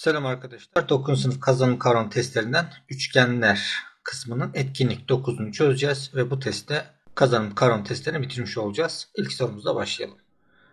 Selam arkadaşlar. 9. sınıf kazanım kavram testlerinden üçgenler kısmının etkinlik 9'unu çözeceğiz ve bu testte kazanım kavram testlerini bitirmiş olacağız. İlk sorumuzla başlayalım.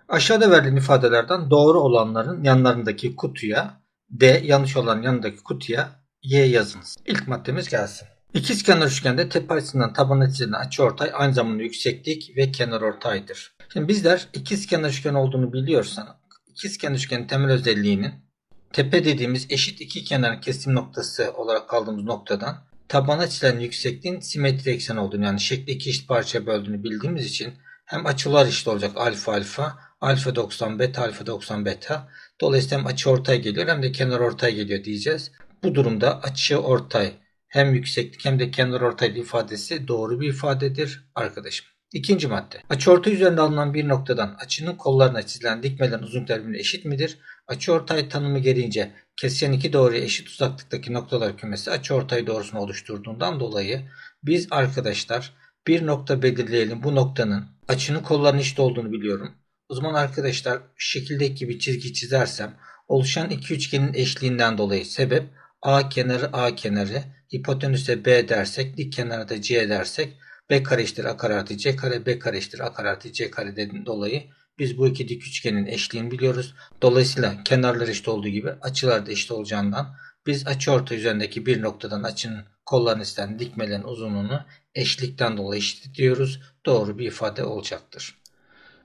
Aşağıda verilen ifadelerden doğru olanların yanlarındaki kutuya D, yanlış olan yanındaki kutuya Y yazınız. İlk maddemiz gelsin. İkizkenar üçgende tepe açısından taban açısından açıortay aynı zamanda yükseklik ve kenar ortaydır. Şimdi bizler ikizkenar üçgen olduğunu biliyorsak ikizkenar üçgenin temel özelliğinin tepe dediğimiz eşit iki kenar kesim noktası olarak kaldığımız noktadan tabana çizilen yüksekliğin simetri eksen olduğunu yani şekli iki eşit parçaya böldüğünü bildiğimiz için hem açılar eşit olacak alfa alfa, alfa 90 beta, alfa 90 beta. Dolayısıyla hem açı ortay geliyor hem de kenar ortay geliyor diyeceğiz. Bu durumda açı ortay hem yükseklik hem de kenar ortay ifadesi doğru bir ifadedir arkadaşım. İkinci madde. Açıortay üzerinde alınan bir noktadan açının kollarına çizilen dikmelerin uzunlukları birbirine eşit midir? Açıortay tanımı gereğince kesişen iki doğruya eşit uzaklıktaki noktalar kümesi açıortay doğrusunu oluşturduğundan dolayı biz arkadaşlar bir nokta belirleyelim. Bu noktanın açının kollarının eşit olduğunu biliyorum. O zaman arkadaşlar şekildeki gibi çizgi çizersem oluşan iki üçgenin eşliğinden dolayı sebep A kenarı A kenarı, hipotenüse B dersek, dik kenarı da C dersek B kare eşittir A kare artı C kare, B kare eşittir A kare artı C kare dediğin dolayı biz bu iki dik üçgenin eşliğini biliyoruz. Dolayısıyla kenarlar eşit olduğu gibi açılar da eşit olacağından biz açı orta üzerindeki bir noktadan açının kollarını istenen dikmelerin uzunluğunu eşlikten dolayı eşit diyoruz. Doğru bir ifade olacaktır.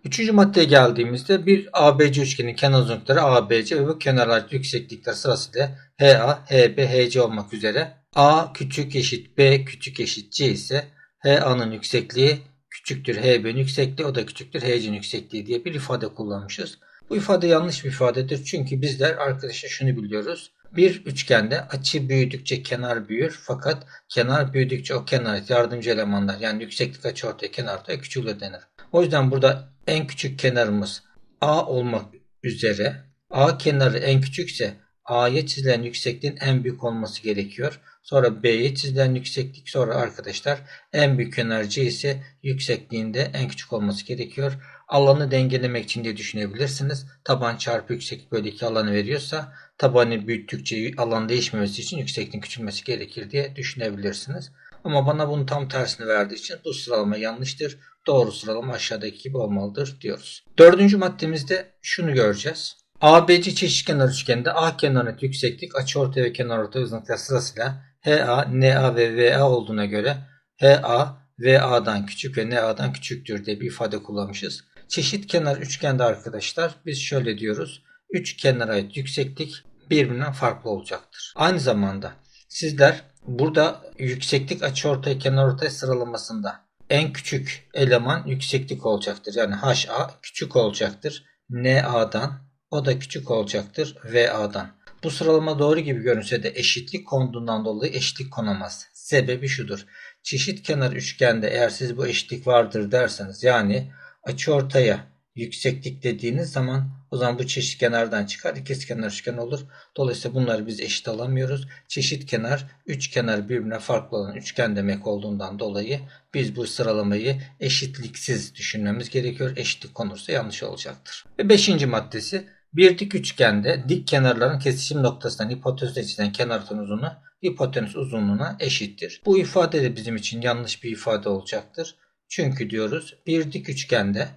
Üçüncü maddeye geldiğimizde bir ABC üçgenin kenar uzunlukları ABC ve bu kenarlar yükseklikler sırasıyla HA, HB, HC olmak üzere A küçük eşit B küçük eşit C ise HA'nın yüksekliği küçüktür HB'nin yüksekliği o da küçüktür HC'nin yüksekliği diye bir ifade kullanmışız. Bu ifade yanlış bir ifadedir çünkü bizler arkadaşlar şunu biliyoruz. Bir üçgende açı büyüdükçe kenar büyür fakat kenar büyüdükçe o kenar yardımcı elemanlar yani yükseklik açı ortaya kenar ortaya küçülür denir. O yüzden burada en küçük kenarımız A olmak üzere A kenarı en küçükse A'ya çizilen yüksekliğin en büyük olması gerekiyor. Sonra B'ye çizilen yükseklik sonra arkadaşlar en büyük kenar C ise yüksekliğinde en küçük olması gerekiyor. Alanı dengelemek için diye düşünebilirsiniz. Taban çarpı yükseklik böyle iki alanı veriyorsa tabanı büyüttükçe alan değişmemesi için yüksekliğin küçülmesi gerekir diye düşünebilirsiniz. Ama bana bunun tam tersini verdiği için bu sıralama yanlıştır. Doğru sıralama aşağıdaki gibi olmalıdır diyoruz. Dördüncü maddemizde şunu göreceğiz. ABC çeşitkenar üçgende A kenarındaki yükseklik açıortay ve kenarortay uzunluklar sırasıyla HA, NA ve VA olduğuna göre HA VA'dan küçük ve NA'dan küçüktür diye bir ifade kullanmışız. Çeşit kenar üçgende arkadaşlar biz şöyle diyoruz. Üç kenara ait yükseklik birbirinden farklı olacaktır. Aynı zamanda sizler burada yükseklik açıortay kenarortay sıralamasında en küçük eleman yükseklik olacaktır. Yani HA küçük olacaktır. NA'dan o da küçük olacaktır VA'dan. Bu sıralama doğru gibi görünse de eşitlik konduğundan dolayı eşitlik konamaz. Sebebi şudur. Çeşit kenar üçgende eğer siz bu eşitlik vardır derseniz yani açı ortaya yükseklik dediğiniz zaman o zaman bu çeşit kenardan çıkar. İkiz kenar üçgen olur. Dolayısıyla bunları biz eşit alamıyoruz. Çeşit kenar, üç kenar birbirine farklı olan üçgen demek olduğundan dolayı biz bu sıralamayı eşitliksiz düşünmemiz gerekiyor. Eşitlik konursa yanlış olacaktır. Ve beşinci maddesi bir dik üçgende dik kenarların kesişim noktasından hipotenüse çizilen kenarın uzunluğu hipotenüs uzunluğuna eşittir. Bu ifade de bizim için yanlış bir ifade olacaktır. Çünkü diyoruz bir dik üçgende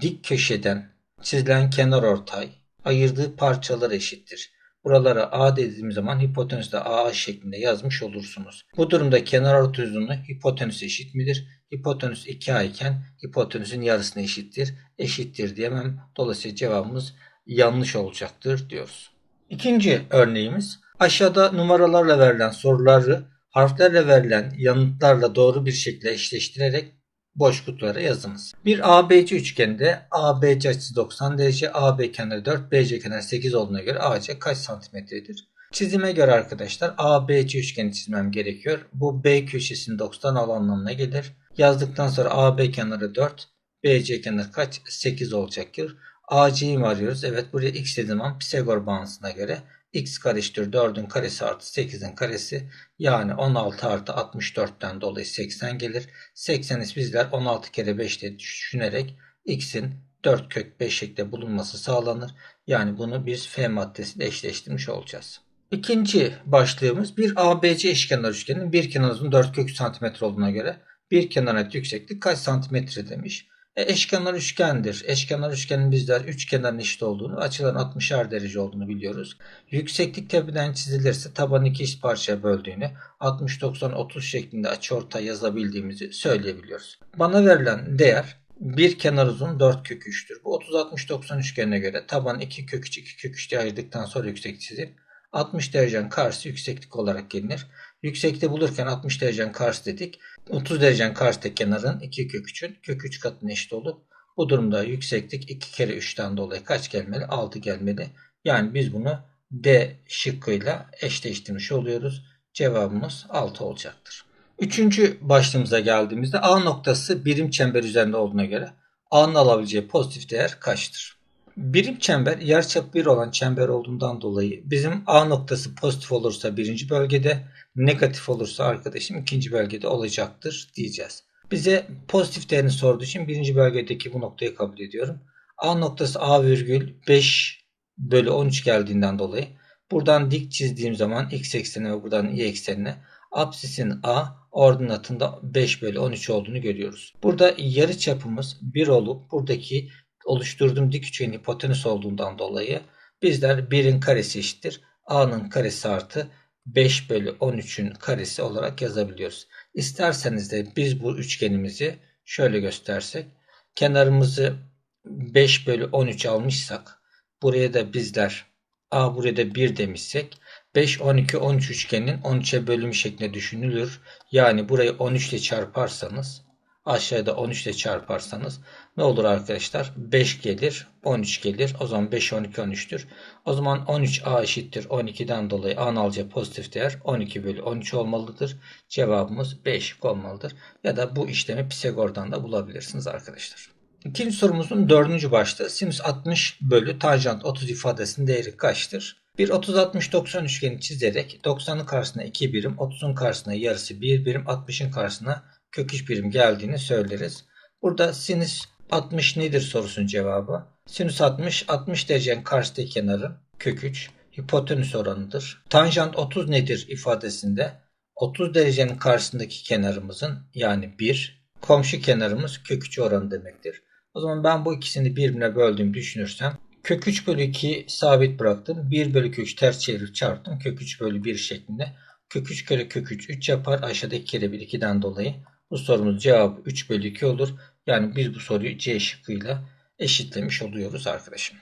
dik köşeden çizilen kenar ortay ayırdığı parçalar eşittir. Buralara A dediğimiz zaman hipotenüste AA şeklinde yazmış olursunuz. Bu durumda kenar ortay uzunluğu hipotenüs eşit midir? Hipotenüs 2A iken hipotenüsün yarısına eşittir. Eşittir diyemem. Dolayısıyla cevabımız yanlış olacaktır diyoruz. İkinci örneğimiz aşağıda numaralarla verilen soruları harflerle verilen yanıtlarla doğru bir şekilde eşleştirerek boş kutulara yazınız. Bir ABC üçgende ABC açısı 90 derece, AB kenarı 4, BC kenarı 8 olduğuna göre AC kaç santimetredir? Çizime göre arkadaşlar ABC üçgeni çizmem gerekiyor. Bu B köşesini 90 al anlamına gelir. Yazdıktan sonra AB kenarı 4, BC kenarı kaç? 8 olacaktır. AC'yi mi arıyoruz? Evet buraya x dediğim zaman Pisagor bağıntısına göre x kare eşittir 4'ün karesi artı 8'in karesi yani 16 artı 64'ten dolayı 80 gelir. 80'i bizler 16 kere 5 diye düşünerek x'in 4 kök 5 şeklinde bulunması sağlanır. Yani bunu biz F maddesiyle eşleştirmiş olacağız. İkinci başlığımız bir ABC eşkenar üçgenin bir kenar uzun 4 kök santimetre olduğuna göre bir kenarın yükseklik kaç santimetre demiş. E, eşkenar üçgendir. Eşkenar üçgenin bizler üç kenarın eşit olduğunu, açıların 60'ar derece olduğunu biliyoruz. Yükseklik tepeden çizilirse tabanı iki eşit parçaya böldüğünü 60 90 30 şeklinde açıortay yazabildiğimizi söyleyebiliyoruz. Bana verilen değer bir kenar uzun 4 kök 3'tür. Bu 30 60 90 üçgenine göre taban 2 kök 3 2 kök 3 diye ayırdıktan sonra yükseklik çizip 60 derecenin karşısı yükseklik olarak gelinir. Yüksekliği bulurken 60 derecenin karşısı dedik. 30 derecenin karşıdaki kenarın 2 kök 3'ün kök 3 katına eşit olup bu durumda yükseklik 2 kere 3'ten dolayı kaç gelmeli? 6 gelmeli. Yani biz bunu D şıkkıyla eşleştirmiş oluyoruz. Cevabımız 6 olacaktır. Üçüncü başlığımıza geldiğimizde A noktası birim çember üzerinde olduğuna göre A'nın alabileceği pozitif değer kaçtır? Birim çember yarıçap 1 olan çember olduğundan dolayı bizim A noktası pozitif olursa birinci bölgede negatif olursa arkadaşım ikinci bölgede olacaktır diyeceğiz. Bize pozitif değerini sorduğu için birinci bölgedeki bu noktayı kabul ediyorum. A noktası A virgül 5 bölü 13 geldiğinden dolayı buradan dik çizdiğim zaman x eksenine ve buradan y eksenine absisin A ordinatında 5 bölü 13 olduğunu görüyoruz. Burada yarı çapımız 1 olup buradaki oluşturduğum dik üçgenin hipotenüs olduğundan dolayı bizler 1'in karesi eşittir. A'nın karesi artı 5 bölü 13'ün karesi olarak yazabiliyoruz. İsterseniz de biz bu üçgenimizi şöyle göstersek. Kenarımızı 5 bölü 13 almışsak buraya da bizler A buraya da 1 demişsek 5, 12, 13 üçgenin 13'e bölümü şeklinde düşünülür. Yani burayı 13 ile çarparsanız aşağıda 13 ile çarparsanız ne olur arkadaşlar? 5 gelir, 13 gelir. O zaman 5, 12, 13'tür. O zaman 13a eşittir 12'den dolayı a'nın alacağı pozitif değer 12 bölü 13 olmalıdır. Cevabımız 5 olmalıdır. Ya da bu işlemi Pisagor'dan da bulabilirsiniz arkadaşlar. İkinci sorumuzun dördüncü başta sinüs 60 bölü tanjant 30 ifadesinin değeri kaçtır? Bir 30-60-90 üçgeni çizerek 90'ın karşısına 2 birim, 30'un karşısına yarısı 1 birim, 60'ın karşısına kök 3 birim geldiğini söyleriz. Burada sinüs 60 nedir sorusunun cevabı. Sinüs 60, 60 derecenin karşıdaki kenarın kök 3 hipotenüs oranıdır. Tanjant 30 nedir ifadesinde 30 derecenin karşısındaki kenarımızın yani 1, komşu kenarımız kök 3 oranı demektir. O zaman ben bu ikisini birbirine böldüğümü düşünürsem kök 3 bölü 2 sabit bıraktım. 1 bölü kök 3 ters çevirip çarptım. Kök 3 bölü 1 şeklinde. Kök 3 kere kök 3 3 yapar. Aşağıdaki kere 1 2'den dolayı. Bu sorumuz cevabı 3 bölü 2 olur. Yani biz bu soruyu C şıkkıyla eşitlemiş oluyoruz arkadaşım.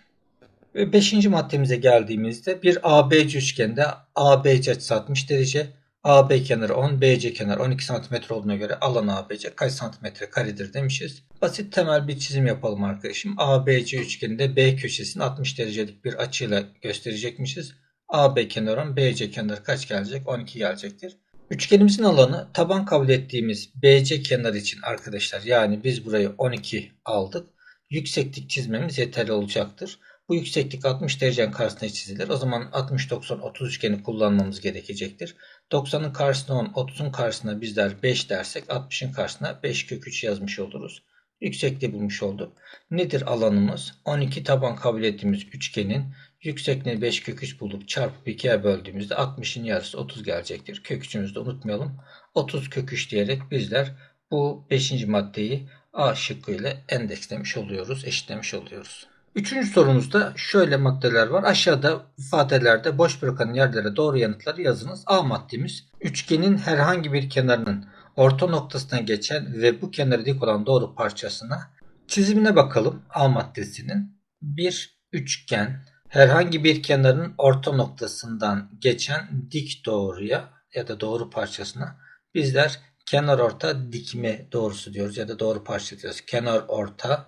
Ve 5. maddemize geldiğimizde bir ABC üçgende ABC açısı 60 derece, AB kenarı 10, BC kenarı 12 cm olduğuna göre alan ABC kaç santimetre karedir demişiz. Basit temel bir çizim yapalım arkadaşım. ABC üçgeninde B köşesini 60 derecelik bir açıyla gösterecekmişiz. AB kenarı 10, BC kenarı kaç gelecek? 12 gelecektir. Üçgenimizin alanı taban kabul ettiğimiz BC kenarı için arkadaşlar yani biz burayı 12 aldık. Yükseklik çizmemiz yeterli olacaktır. Bu yükseklik 60 derecenin karşısına çizilir. O zaman 60 90 30 üçgeni kullanmamız gerekecektir. 90'ın karşısına 10, 30'un karşısına bizler 5 dersek 60'ın karşısına 5 kök 3 yazmış oluruz. Yüksekliği bulmuş olduk. Nedir alanımız? 12 taban kabul ettiğimiz üçgenin yüksekliğini 5 kök 3 bulup çarpıp 2'ye böldüğümüzde 60'ın yarısı 30 gelecektir. Kök 3'ümüzü de unutmayalım. 30 kök 3 diyerek bizler bu 5. maddeyi A şıkkıyla endekslemiş oluyoruz, eşitlemiş oluyoruz. Üçüncü sorumuzda şöyle maddeler var. Aşağıda ifadelerde boş bırakan yerlere doğru yanıtları yazınız. A maddemiz üçgenin herhangi bir kenarının orta noktasına geçen ve bu kenarı dik olan doğru parçasına çizimine bakalım A maddesinin. Bir üçgen herhangi bir kenarın orta noktasından geçen dik doğruya ya da doğru parçasına bizler kenar orta dikme doğrusu diyoruz ya da doğru parça diyoruz. Kenar orta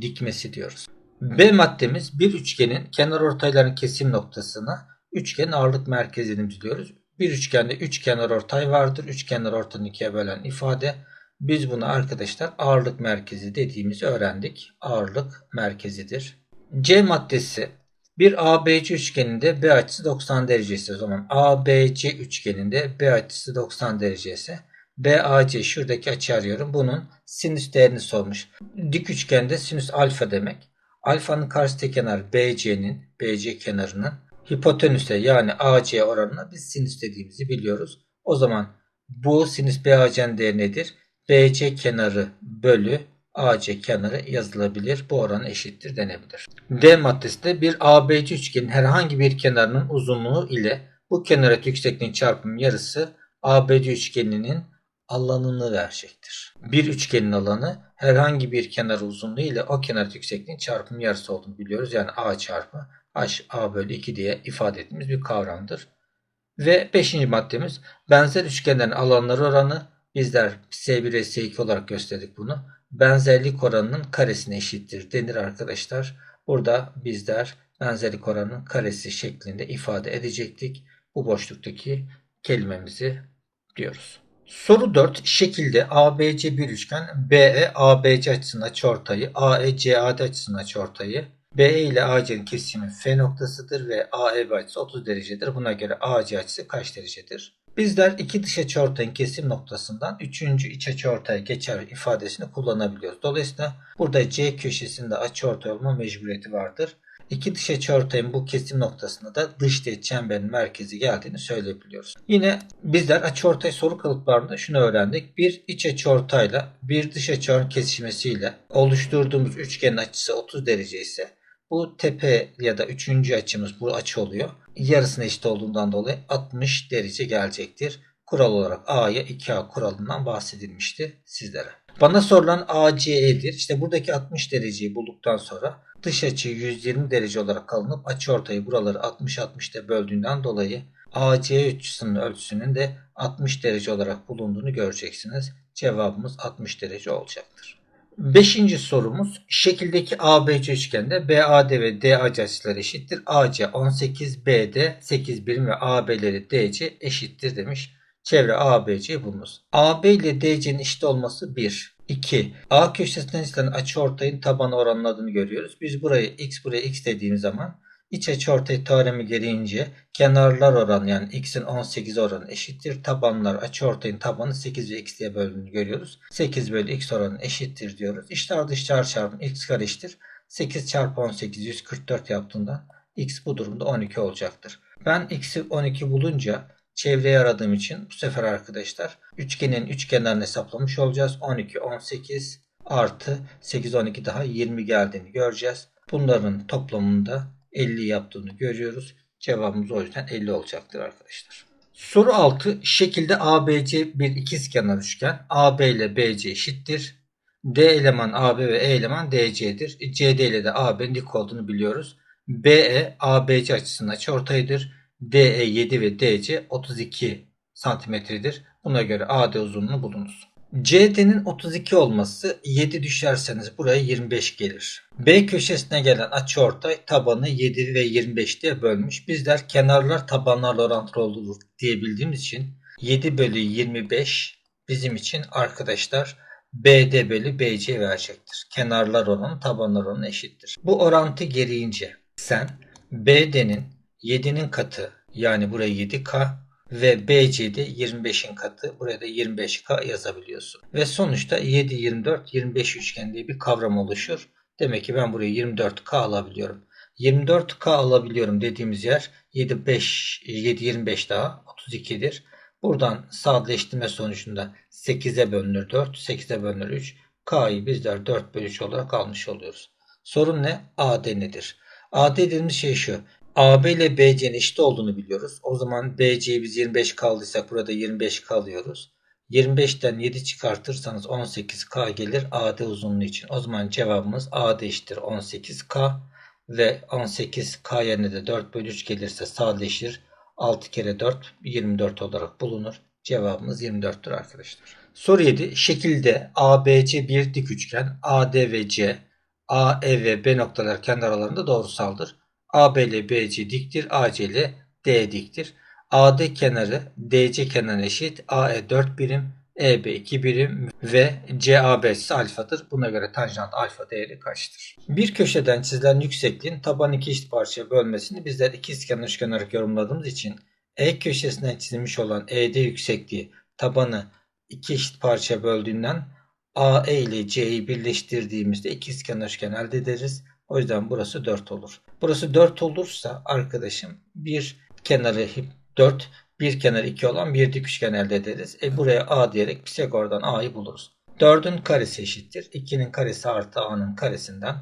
dikmesi diyoruz. B maddemiz bir üçgenin kenar ortayların kesim noktasına üçgenin ağırlık merkezini biliyoruz. Bir üçgende üç kenar ortay vardır. Üç kenar ortanın ikiye bölen ifade. Biz bunu arkadaşlar ağırlık merkezi dediğimizi öğrendik. Ağırlık merkezidir. C maddesi bir ABC üçgeninde B açısı 90 derece ise o zaman ABC üçgeninde B açısı 90 derece ise BAC şuradaki açı arıyorum. Bunun sinüs değerini sormuş. Dik üçgende sinüs alfa demek. Alfanın karşıtaki kenar BC'nin, BC kenarının hipotenüse yani AC oranına biz sinüs dediğimizi biliyoruz. O zaman bu sinüs BAC'nin değeri nedir? BC kenarı bölü AC kenarı yazılabilir. Bu oran eşittir denebilir. D maddesinde bir ABC üçgenin herhangi bir kenarının uzunluğu ile bu kenar yüksekliğin çarpımı yarısı ABC üçgeninin alanını verecektir. Bir üçgenin alanı herhangi bir kenar uzunluğu ile o kenar yüksekliğin çarpımı yarısı olduğunu biliyoruz. Yani A çarpı H A bölü 2 diye ifade ettiğimiz bir kavramdır. Ve 5. maddemiz benzer üçgenlerin alanları oranı bizler S1 S2 olarak gösterdik bunu. Benzerlik oranının karesine eşittir denir arkadaşlar. Burada bizler benzerlik oranının karesi şeklinde ifade edecektik. Bu boşluktaki kelimemizi diyoruz. Soru 4. Şekilde ABC bir üçgen BE ABC açısının açıortayı, AE CAD açısının açıortayı, BE ile AC'nin kesimi F noktasıdır ve AE açısı 30 derecedir. Buna göre AC açısı kaç derecedir? Bizler iki dış açıortayın kesim noktasından üçüncü iç açıortaya geçer ifadesini kullanabiliyoruz. Dolayısıyla burada C köşesinde açıortay olma mecburiyeti vardır. İki dış açıortayın bu kesim noktasında da dış teğet çemberin merkezi geldiğini söyleyebiliyoruz. Yine bizler açıortay soru kalıplarında şunu öğrendik. Bir iç açıortayla bir dış açıortay kesişmesiyle oluşturduğumuz üçgenin açısı 30 derece ise bu tepe ya da üçüncü açımız bu açı oluyor. Yarısına eşit olduğundan dolayı 60 derece gelecektir. Kural olarak A'ya 2A kuralından bahsedilmişti sizlere. Bana sorulan ACE'dir. İşte buradaki 60 dereceyi bulduktan sonra dış açı 120 derece olarak alınıp açı ortayı buraları 60-60'da böldüğünden dolayı AC açısının ölçüsünün de 60 derece olarak bulunduğunu göreceksiniz. Cevabımız 60 derece olacaktır. Beşinci sorumuz şekildeki ABC üçgende BAD ve DAC açıları eşittir. AC 18, BD 8 birim ve AB'leri DC eşittir demiş. Çevre ABC bulunuz. AB ile DC'nin eşit olması 1. 2. A köşesinden istenen açı ortayın tabanı oranladığını görüyoruz. Biz burayı x buraya x dediğimiz zaman iç açı ortay teoremi gereğince kenarlar oranı yani x'in 18 oranı eşittir. Tabanlar açı ortayın tabanı 8 ve x diye böldüğünü görüyoruz. 8 bölü x oranı eşittir diyoruz. İçler dışlar çarpım x kare eşittir. 8 çarpı 18 144 yaptığında x bu durumda 12 olacaktır. Ben x'i 12 bulunca çevreyi aradığım için bu sefer arkadaşlar üçgenin üç kenarını hesaplamış olacağız. 12, 18 artı 8, 12 daha 20 geldiğini göreceğiz. Bunların toplamında 50 yaptığını görüyoruz. Cevabımız o yüzden 50 olacaktır arkadaşlar. Soru 6. Şekilde ABC bir ikizkenar üçgen. AB ile BC eşittir. D eleman AB ve E eleman DC'dir. CD ile de AB'nin dik olduğunu biliyoruz. BE ABC açısının açıortayıdır. DE 7 ve DC 32 santimetredir. Buna göre AD uzunluğunu bulunuz. CD'nin 32 olması 7 düşerseniz buraya 25 gelir. B köşesine gelen açıortay tabanı 7 ve 25 diye bölmüş. Bizler kenarlar tabanlarla orantılı olur diyebildiğimiz için 7 bölü 25 bizim için arkadaşlar BD bölü BC verecektir. Kenarlar oranı tabanlar oranı eşittir. Bu orantı gereğince sen BD'nin 7'nin katı yani buraya 7K ve BC'de 25'in katı. Buraya da 25K yazabiliyorsun. Ve sonuçta 7, 24, 25 üçgen diye bir kavram oluşur. Demek ki ben buraya 24K alabiliyorum. 24K alabiliyorum dediğimiz yer 7, 5, 7, 25 daha 32'dir. Buradan sadeleştirme sonucunda 8'e bölünür 4, 8'e bölünür 3. K'yı bizler 4 bölü 3 olarak almış oluyoruz. Sorun ne? AD nedir? AD dediğimiz şey şu. AB ile BC'nin eşit olduğunu biliyoruz. O zaman BC'yi biz 25 kaldıysak burada 25 kalıyoruz. 25'ten 7 çıkartırsanız 18K gelir AD uzunluğu için. O zaman cevabımız AD eşittir 18K ve 18K yerine de 4 bölü 3 gelirse sadeleşir. 6 kere 4 24 olarak bulunur. Cevabımız 24'tür arkadaşlar. Soru 7. Şekilde ABC bir dik üçgen. AD ve C, AE ve B noktalar kendi aralarında doğrusaldır. AB ile BC diktir. AC ile D diktir. AD kenarı DC kenarına eşit. AE 4 birim. EB 2 birim ve CAB ise alfadır. Buna göre tanjant alfa değeri kaçtır? Bir köşeden çizilen yüksekliğin taban iki eşit parçaya bölmesini bizler ikizkenar üçgen olarak yorumladığımız için E köşesinden çizilmiş olan ED yüksekliği tabanı iki eşit parçaya böldüğünden AE ile C'yi birleştirdiğimizde ikizkenar üçgen elde ederiz. O yüzden burası 4 olur. Burası 4 olursa arkadaşım bir kenarı 4, bir kenarı 2 olan bir dik üçgen elde ederiz. E buraya A diyerek Pisagor'dan A'yı buluruz. 4'ün karesi eşittir. 2'nin karesi artı A'nın karesinden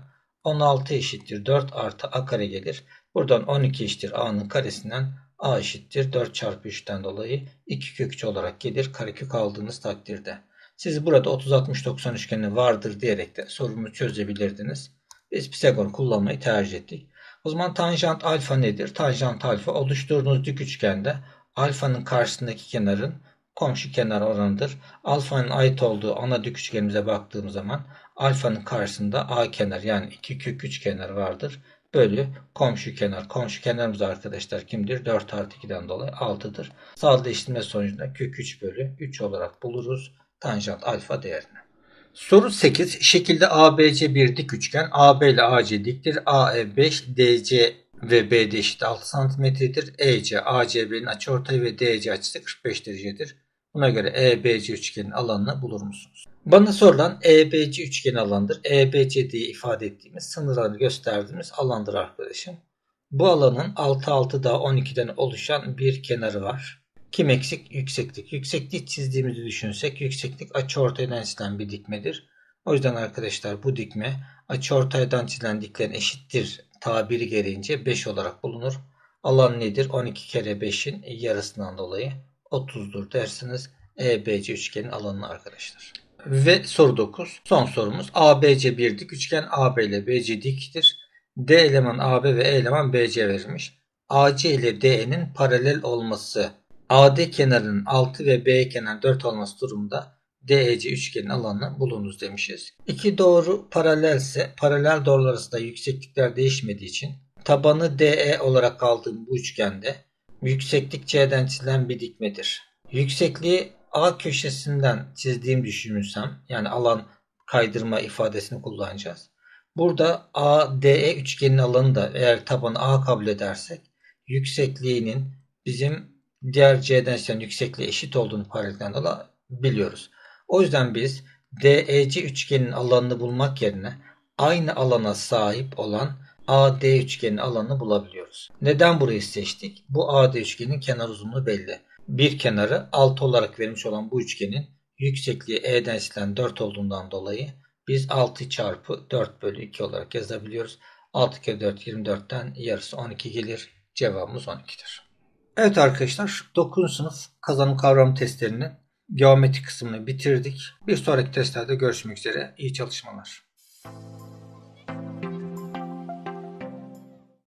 16 eşittir 4 artı A kare gelir. Buradan 12 eşittir A'nın karesinden A eşittir 4 çarpı 3'ten dolayı 2 kök 3 olarak gelir karekök aldığınız takdirde. Siz burada 30-60-90 üçgeni vardır diyerek de sorunu çözebilirdiniz. Biz Pisagor kullanmayı tercih ettik. O zaman tanjant alfa nedir? Tanjant alfa oluşturduğunuz dik üçgende alfanın karşısındaki kenarın komşu kenar oranıdır. Alfanın ait olduğu ana dik üçgenimize baktığımız zaman alfanın karşısında a kenar yani 2 kök 3 kenar vardır. Bölü komşu kenar. Komşu kenarımız arkadaşlar kimdir? 4 artı 2'den dolayı 6'dır. Sadeleştirme sonucunda kök 3 bölü 3 olarak buluruz tanjant alfa değerini. Soru 8. Şekilde ABC bir dik üçgen. AB ile AC diktir. AE 5, DC ve BD eşit 6 cm'dir. EC, ACB'nin açıortayı ve DC açısı 45 derecedir. Buna göre EBC üçgenin alanını bulur musunuz? Bana sorulan EBC üçgeni alandır. EBC diye ifade ettiğimiz sınırlarını gösterdiğimiz alandır arkadaşım. Bu alanın 6 6 daha 12'den oluşan bir kenarı var. Kim eksik? Yükseklik. Yükseklik çizdiğimizi düşünsek yükseklik açıortaydan çizilen bir dikmedir. O yüzden arkadaşlar bu dikme açıortaydan çizilen diklerin eşittir tabiri gereğince 5 olarak bulunur. Alan nedir? 12 kere 5'in yarısından dolayı 30'dur dersiniz. EBC üçgenin alanını arkadaşlar. Ve soru 9. Son sorumuz. ABC bir dik üçgen. AB ile BC diktir. D eleman AB ve E eleman BC verilmiş. AC ile DE'nin paralel olması AD kenarının 6 ve B kenar 4 olması durumunda DEC üçgenin alanını bulunuz demişiz. İki doğru paralelse paralel doğrular arasında yükseklikler değişmediği için tabanı DE olarak aldığım bu üçgende yükseklik C'den çizilen bir dikmedir. Yüksekliği A köşesinden çizdiğim düşünürsem yani alan kaydırma ifadesini kullanacağız. Burada ADE üçgenin alanı da eğer tabanı A kabul edersek yüksekliğinin bizim diğer C'den çizilen yüksekliğe eşit olduğunu paralelden dolayı biliyoruz. O yüzden biz DEC üçgenin alanını bulmak yerine aynı alana sahip olan AD üçgenin alanını bulabiliyoruz. Neden burayı seçtik? Bu AD üçgenin kenar uzunluğu belli. Bir kenarı 6 olarak verilmiş olan bu üçgenin yüksekliği E'den çizilen 4 olduğundan dolayı biz 6 çarpı 4 bölü 2 olarak yazabiliyoruz. 6 kere 4 24'ten yarısı 12 gelir. Cevabımız 12'dir. Evet arkadaşlar 9. sınıf kazanım kavram testlerinin geometri kısmını bitirdik. Bir sonraki testlerde görüşmek üzere. İyi çalışmalar.